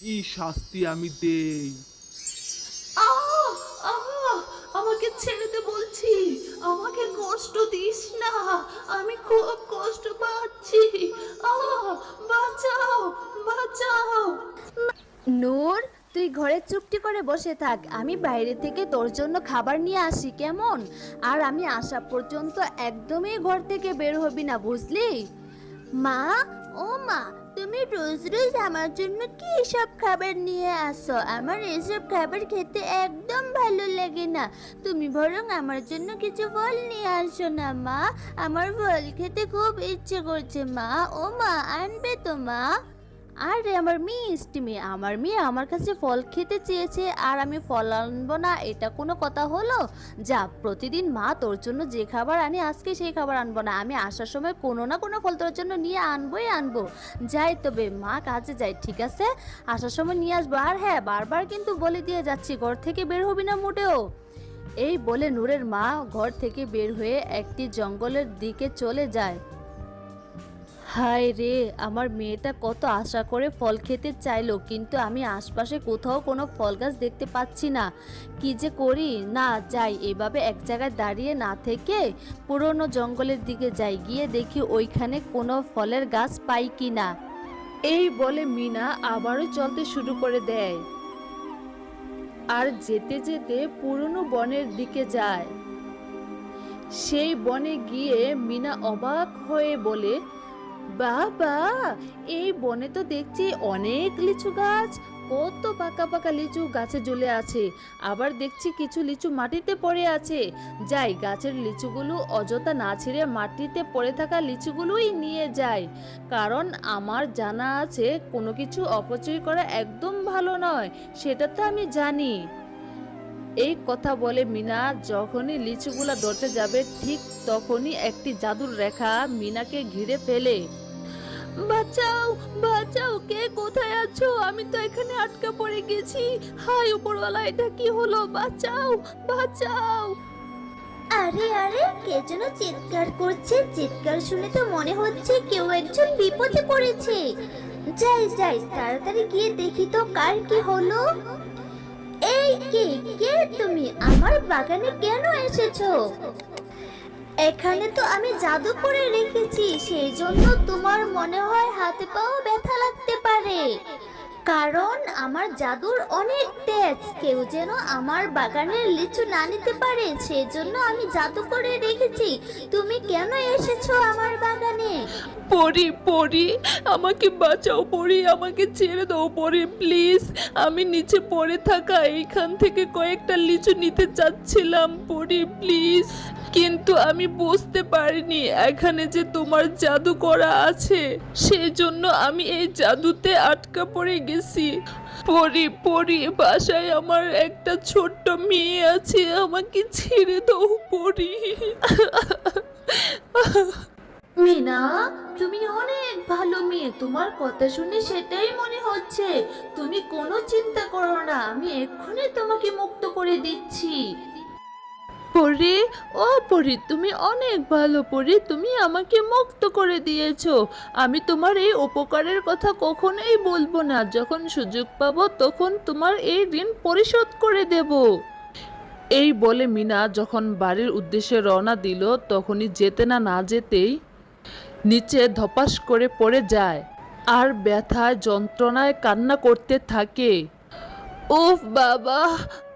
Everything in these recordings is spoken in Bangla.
কি শাস্তি আমি দেই আহ! আহ! আমাকে ছেড়ে দে বলছি আমাকে কষ্ট দিস না আমি খুব কষ্ট পাচ্ছি আহ! বাঁচাও বাঁচাও নূর তুই ঘরে চুপটি করে বসে থাক আমি বাইরে থেকে তোর জন্য খাবার নিয়ে আসি কেমন আর আমি আসা পর্যন্ত একদমই ঘর থেকে বের হবি না বুঝলি মা ও মা তুমি রোজ রোজ আমার জন্য কি সব খাবার নিয়ে আসো? আমার এসব খাবার খেতে একদম ভালো লাগে না। তুমি বরং আমার জন্য কিছু ফল নিয়ে আসো না, মা। আমার ফল খেতে খুব ইচ্ছে করছে, মা। ও মা আনবে তো, মা? আরে আমার মিষ্টি মেয়ে, আমার মেয়ে আমার কাছে ফল খেতে চেয়েছে আর আমি ফল আনব না। এটা কোনো কথা হলো? যা, প্রতিদিন মা তোর জন্য যে খাবার আনি, আজকে সেই খাবার আনব না। আমি আসার সময় কোনো না কোনো ফল তোর জন্য নিয়ে আনবোই আনব। যাই তবে মা কাজে যাই, ঠিক আছে? আসার সময় নিয়ে আসব। আর হ্যাঁ বারবার কিন্তু বলে দিয়ে যাচ্ছি, ঘর থেকে বের হবি না মোটেও। এই বলে নূরের মা ঘর থেকে বের হয়ে একটি জঙ্গলের দিকে চলে যায়। হায় রে, আমার মেয়েটা কত আশা করে ফল খেতে চাইলো, কিন্তু আমি আশপাশে কোথাও কোনো ফল গাছ দেখতে পাচ্ছি না। কি যে করি? না, যাই, এভাবে এক জায়গায় দাঁড়িয়ে না থেকে পুরনো জঙ্গলের দিকে যাই, গিয়ে দেখি ওইখানে কোনো ফলের গাছ পাই কি না। এই বলে মিনা আবারও চলতে শুরু করে দেয়। আর যেতে যেতে পুরনো বনের দিকে যায়। সেই বনে গিয়ে মিনা অবাক হয়ে বলে বাবা, এই বনে তো দেখছি অনেক লিচু গাছ। কত পাকা পাকা লিচু গাছে ঝুলে আছে। আবার দেখছি কিছু লিচু মাটিতে পড়ে আছে। যাই, গাছের লিচুগুলো অযথা না ছিঁড়ে মাটিতে পড়ে থাকা লিচুগুলোই নিয়ে যাই। কারণ আমার জানা আছে, কোনো কিছু অপচয় করা একদম ভালো নয়, সেটা তো আমি জানি। এই কথা বলে মিনা যখনই লিচুগুলা ধরতে যাবে, ঠিক তখনই একটি জাদুর রেখা মিনাকে ঘিরে ফেলে। বাঁচাও বাঁচাও, কে কোথায় আছো? আমি তো এখানে আটকা পড়ে গেছি। হাই উপরওয়ালা, এটা কি হলো? বাঁচাও বাঁচাও। আরে আরে, কে যেন চিৎকার করছে। চিৎকার শুনে তো মনে হচ্ছে কেউ একজন বিপদে পড়েছে। যাই যাই, তাড়াতাড়ি গিয়ে দেখি তো কার কি হলো। এই, কে কে তুমি? আমার বাগানে কেন এসেছ? এখানে তো আমি জাদু করে রেখেছি সেই জন্য তোমার মনে হয় হাতে পাও ব্যথা লাগতে পারে। কারণ আমার জাদুর অনেক তেজ, কেউ যেন আমার বাগানের লিচু না নিতে পারে সেজন্য আমি জাদু করে রেখেছি। তুমি কেন এসেছ আমার বাগানে? পরি পরি, আমাকে বাঁচাও পরি, আমাকে ছেড়ে দাও পরি, প্লিজ। আমি নিচে পড়ে থাকা এইখান থেকে কয়েকটা লিচু নিতে চাচ্ছিলাম, পরি, প্লিজ। কিন্তু আমি বুঝতে পারিনি এখানে যে তোমার জাদু করা আছে। সেই জন্য আমি এই জাদুতে আটকা পড়ে গেছি। পরি পরি, বাসায় আমার একটা ছোট্ট মেয়ে আছে, আমাকে ছেড়ে দাও পরি। মিনা, তুমি অনেক ভালো মেয়ে, তোমার কথা শুনে সেটাই মনে হচ্ছে। তুমি কোনো চিন্তা করো না, আমি এক্ষুনি তোমাকে মুক্ত করে দিচ্ছি। পরি? ও পরি, তুমি অনেক ভালো পরি, তুমি আমাকে মুক্ত করে দিয়েছ। আমি তোমার এই উপকারের কথা কখনোই বলব না। যখন সুযোগ পাবো, তখন তোমার এই ঋণ পরিশোধ করে দেব। এই বলে মিনা যখন বাড়ির উদ্দেশ্যে রওনা দিল, তখনই যেতে না না যেতেই নিচে ধপাস করে পড়ে যায় আর ব্যথায় যন্ত্রণায় কান্না করতে থাকে। উফ বাবা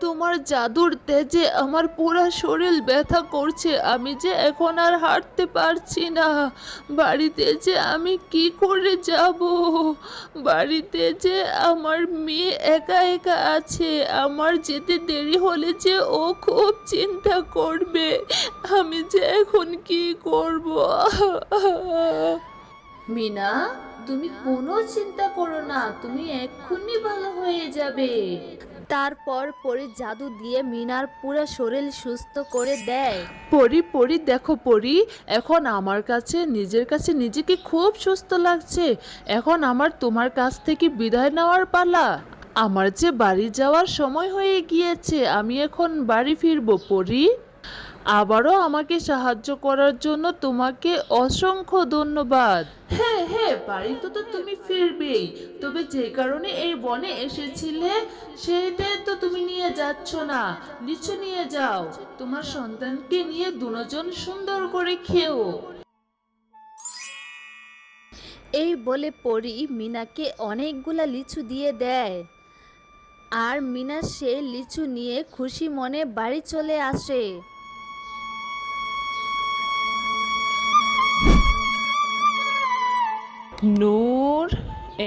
তোমার জাদুর তেজে আমার পুরো শরীর ব্যথা করছে। আমি যে এখন আর হাঁটতে পারছি না। বাড়িতে যে আমি কি করে যাব? বাড়িতে যে আমার মেয়ে একা একা আছে। আমার যেতে দেরি হলে যে ও খুব চিন্তা করবে। আমি যে এখন কি করব? মিনা তুমি কোনো চিন্তা করো না তুমি এক্ষুনি ভালো হয়ে যাবে। তারপর পরে জাদু দিয়ে মিনার পুরো শরীর সুস্থ করে দেয়। পরি পরি দেখো পরি এখন আমার কাছে নিজের কাছে নিজেকে খুব সুস্থ লাগছে। এখন আমার তোমার কাছ থেকে বিদায় নেওয়ার পালা। আমার যে বাড়ি যাওয়ার সময় হয়ে গিয়েছে আমি এখন বাড়ি ফিরবো পরি। আবারও আমাকে সাহায্য করার জন্য তোমাকে অসংখ্য ধন্যবাদ। হ্যাঁ হ্যাঁ বাড়িতে তো তুমি ফিরবেই। তবে যে কারণে এই বনে এসেছিলে সেইটাই তো তুমি নিয়ে যাচ্ছ না। নিচে নিয়ে যাও। তোমার সন্তানকে নিয়ে দুজন সুন্দর করে খেও। এই বলে পরি মিনাকে অনেকগুলা লিচু দিয়ে দেয়। আর মিনা সে লিচু নিয়ে খুশি মনে বাড়ি চলে আসে। নূর